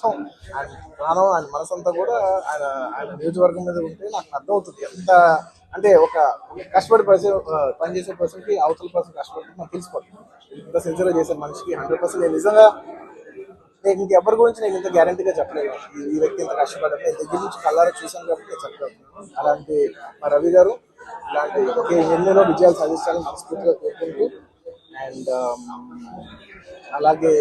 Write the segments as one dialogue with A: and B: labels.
A: మొత్తం ఆయన ప్రాణం ఆయన మనసంతా కూడా ఆయన ఆయన నియోజకవర్గం మీద ఉంటే నాకు అర్థమవుతుంది. ఎంత అంటే ఒక కష్టపడి పర్సన్ పనిచేసే పర్సన్కి అవతల పర్సన్ కష్టపడి నాకు తెలిసిపోతుంది ఇంత సిన్సియర్ చేసే మనిషికి హండ్రెడ్ పర్సెంట్ నేను నిజంగా నేను ఇంకెవరి గురించి నేను ఇంత గ్యారంటీగా చెప్పలేదు. ఈ- వ్యక్తి ఇంత కష్టపడ్డారు నేను దగ్గర నుంచి కళ్ళారా చూశాను కాబట్టి నేను చెప్పగలుగుతున్నాను అలాంటి మా రవి గారు ఇలాంటి ఎన్నెన్నో విజయాలు సాధించాలని మనస్ఫూర్తిగా కోరుకుంటూ అండ్ అలాగే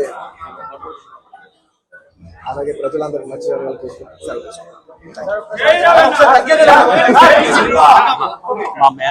A: అలాగే ప్రజలందరికీ మంచి జరగాలని చూసుకుంటూ సెలవు తీసుకుంటాను.
B: మా మేన